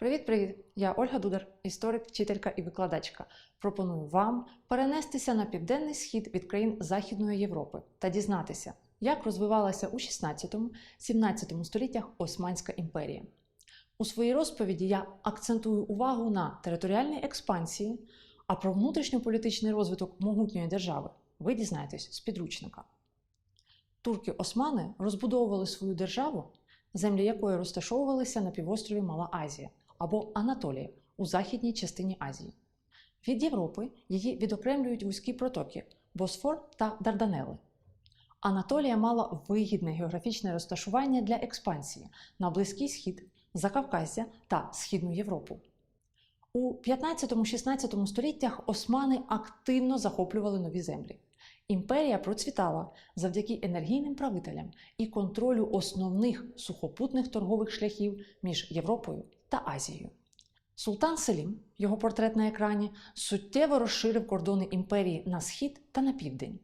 Привіт-привіт! Я Ольга Дудар, історик, вчителька і викладачка. Пропоную вам перенестися на південний схід від країн Західної Європи та дізнатися, як розвивалася у 16-17 століттях Османська імперія. У своїй розповіді я акцентую увагу на територіальній експансії, а про внутрішньополітичний розвиток могутньої держави ви дізнаєтесь з підручника. Турки-османи розбудовували свою державу, землі якої розташовувалися на півострові Мала Азія або Анатолія у західній частині Азії. Від Європи її відокремлюють вузькі протоки Босфор та Дарданели. Анатолія мала вигідне географічне розташування для експансії на Близький Схід, Закавказя та Східну Європу. У 15-16 століттях османи активно захоплювали нові землі. Імперія процвітала завдяки енергійним правителям і контролю основних сухопутних торгових шляхів між Європою та Азією. Султан Селім, його портрет на екрані, суттєво розширив кордони імперії на схід та на південь.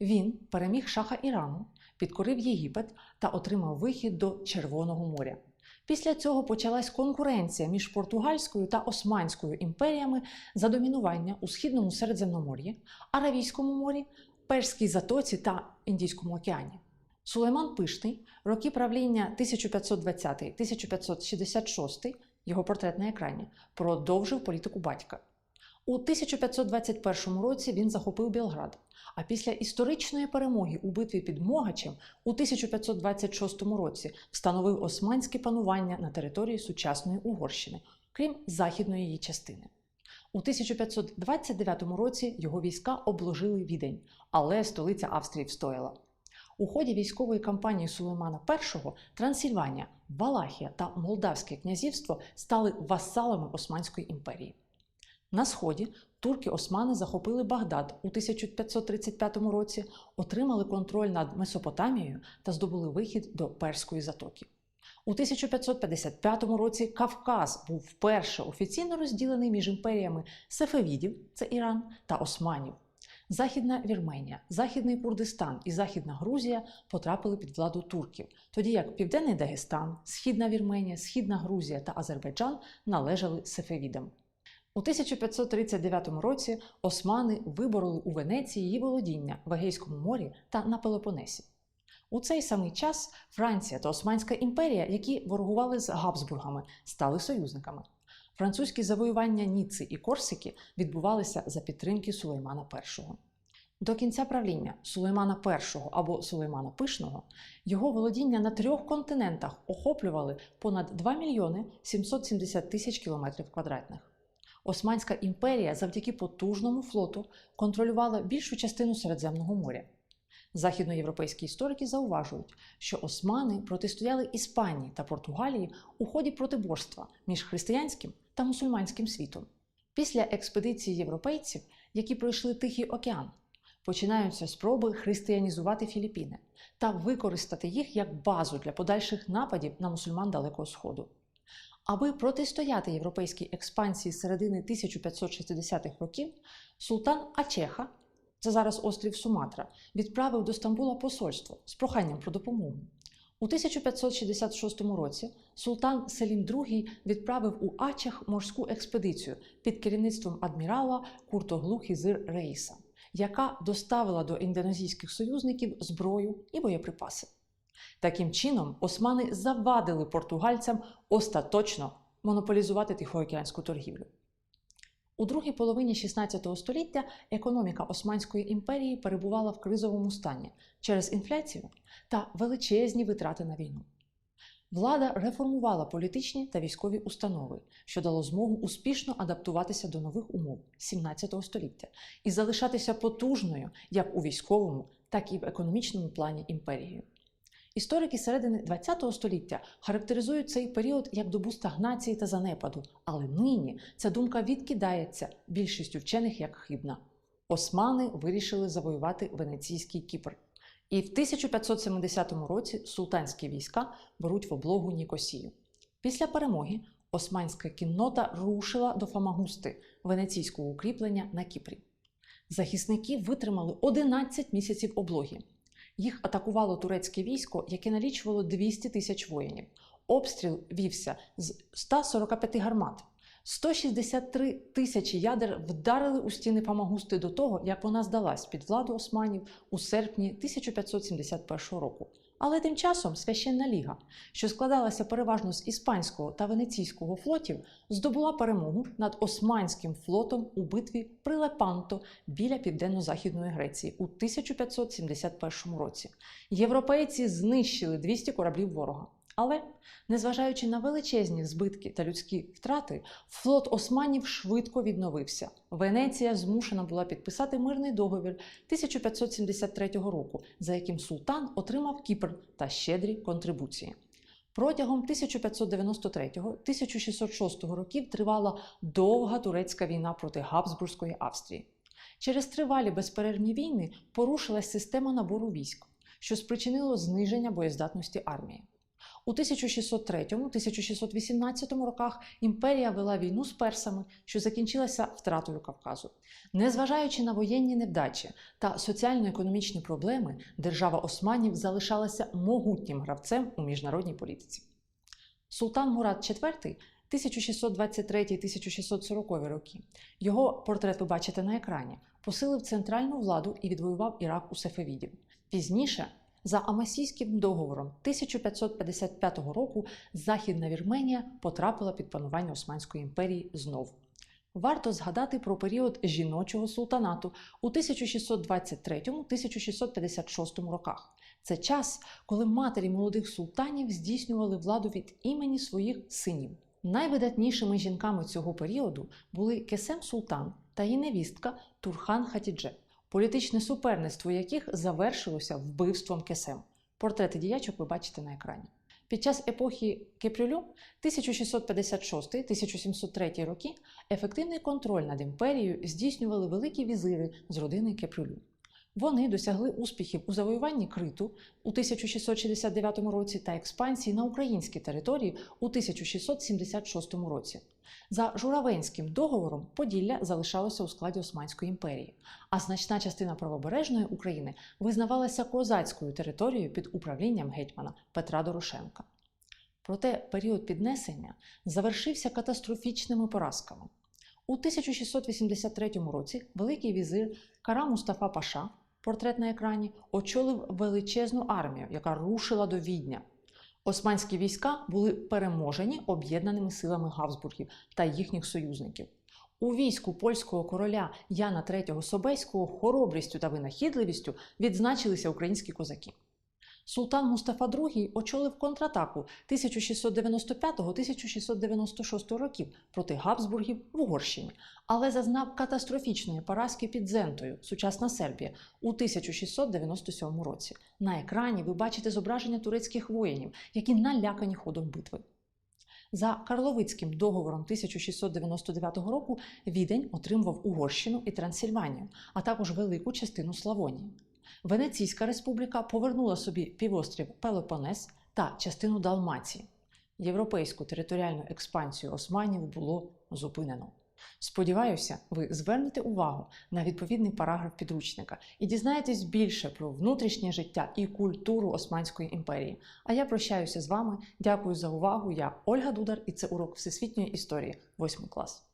Він переміг шаха Ірану, підкорив Єгипет та отримав вихід до Червоного моря. Після цього почалась конкуренція між Португальською та Османською імперіями за домінування у східному Середземномор'ї, Аравійському морі, Перській затоці та Індійському океані. Сулейман Пишний, роки правління 1520-1566, його портрет на екрані, продовжив політику батька. У 1521 році він захопив Білград, а після історичної перемоги у битві під Могачем у 1526 році встановив османське панування на території сучасної Угорщини, крім західної її частини. У 1529 році його війська обложили Відень, але столиця Австрії встояла. У ході військової кампанії Сулеймана І Трансильванія, Валахія та Молдавське князівство стали васалами Османської імперії. На сході турки-османи захопили Багдад у 1535 році, отримали контроль над Месопотамією та здобули вихід до Перської затоки. У 1555 році Кавказ був вперше офіційно розділений між імперіями Сефевідів, це Іран, та Османів. Західна Вірменія, Західний Курдистан і Західна Грузія потрапили під владу турків, тоді як Південний Дагестан, Східна Вірменія, Східна Грузія та Азербайджан належали Сефевідам. У 1539 році османи вибороли у Венеції її володіння в Егейському морі та на Пелопонесі. У цей самий час Франція та Османська імперія, які ворогували з Габсбургами, стали союзниками. Французькі завоювання Ніци і Корсики відбувалися за підтримки Сулеймана І. До кінця правління Сулеймана І або Сулеймана Пишного його володіння на трьох континентах охоплювали понад 2 мільйони 770 тисяч кілометрів квадратних. Османська імперія завдяки потужному флоту контролювала більшу частину Середземного моря. Західноєвропейські історики зауважують, що османи протистояли Іспанії та Португалії у ході протиборства між християнським та мусульманським світом. Після експедиції європейців, які пройшли Тихий океан, починаються спроби християнізувати Філіппіни та використати їх як базу для подальших нападів на мусульман Далекого Сходу. Аби протистояти європейській експансії середини 1560-х років, султан Ачеха, це зараз острів Суматра, відправив до Стамбула посольство з проханням про допомогу. У 1566 році султан Селім II відправив у Ачех морську експедицію під керівництвом адмірала Куртоглу Хізир Рейса, яка доставила до індонезійських союзників зброю і боєприпаси. Таким чином, османи завадили португальцям остаточно монополізувати Тихоокеанську торгівлю. У другій половині XVI століття економіка Османської імперії перебувала в кризовому стані через інфляцію та величезні витрати на війну. Влада реформувала політичні та військові установи, що дало змогу успішно адаптуватися до нових умов XVII століття і залишатися потужною як у військовому, так і в економічному плані імперією. Історики середини ХХ століття характеризують цей період як добу стагнації та занепаду, але нині ця думка відкидається більшістю вчених як хибна. Османи вирішили завоювати венеційський Кіпр. І в 1570 році султанські війська беруть в облогу Нікосію. Після перемоги османська кіннота рушила до Фамагусти, венеційського укріплення на Кіпрі. Захисники витримали 11 місяців облоги. Їх атакувало турецьке військо, яке налічувало 200 тисяч воїнів. Обстріл вівся з 145 гармат. 163 тисячі ядер вдарили у стіни Фамагусти до того, як вона здалась під владу османів у серпні 1571 року. Але тим часом священна ліга, що складалася переважно з іспанського та венеційського флотів, здобула перемогу над османським флотом у битві при Лепанто біля південно-західної Греції у 1571 році. Європейці знищили 200 кораблів ворога. Але, незважаючи на величезні збитки та людські втрати, флот османів швидко відновився. Венеція змушена була підписати мирний договір 1573 року, за яким султан отримав Кіпр та щедрі контрибуції. Протягом 1593-1606 років тривала довга турецька війна проти Габсбурзької Австрії. Через тривалі безперервні війни порушилась система набору військ, що спричинило зниження боєздатності армії. У 1603-1618 роках імперія вела війну з персами, що закінчилася втратою Кавказу. Незважаючи на воєнні невдачі та соціально-економічні проблеми, держава османів залишалася могутнім гравцем у міжнародній політиці. Султан Мурад IV 1623-1640 роки. Його портрет ви бачите на екрані. Посилив центральну владу і відвоював Ірак у сефевідів. Пізніше за Амасійським договором 1555 року Західна Вірменія потрапила під панування Османської імперії знову. Варто згадати про період жіночого султанату у 1623-1656 роках. Це час, коли матері молодих султанів здійснювали владу від імені своїх синів. Найвидатнішими жінками цього періоду були Кесем Султан та її невістка Турхан Хатідже політичне суперництво яких завершилося вбивством Кесем. Портрети діячок ви бачите на екрані. Під час епохи Кепрюлю 1656-1703 роки ефективний контроль над імперією здійснювали великі візири з родини Кепрюлю. Вони досягли успіхів у завоюванні Криту у 1669 році та експансії на українські території у 1676 році. За Журавенським договором Поділля залишалося у складі Османської імперії, а значна частина правобережної України визнавалася козацькою територією під управлінням гетьмана Петра Дорошенка. Проте період піднесення завершився катастрофічними поразками. У 1683 році Великий візир Кара Мустафа Паша, портрет на екрані, очолив величезну армію, яка рушила до Відня. Османські війська були переможені об'єднаними силами Габсбургів та їхніх союзників. У війську польського короля Яна III Собеського хоробрістю та винахідливістю відзначилися українські козаки. Султан Мустафа II очолив контратаку 1695-1696 років проти Габсбургів в Угорщині, але зазнав катастрофічної поразки під Зентою, сучасна Сербія, у 1697 році. На екрані ви бачите зображення турецьких воїнів, які налякані ходом битви. За Карловицьким договором 1699 року Відень отримував Угорщину і Трансильванію, а також велику частину Славонії. Венеційська республіка повернула собі півострів Пелопонес та частину Далмації. Європейську територіальну експансію османів було зупинено. Сподіваюся, ви звернете увагу на відповідний параграф підручника і дізнаєтесь більше про внутрішнє життя і культуру Османської імперії. А я прощаюся з вами. Дякую за увагу. Я Ольга Дудар, і це урок всесвітньої історії, 8 клас.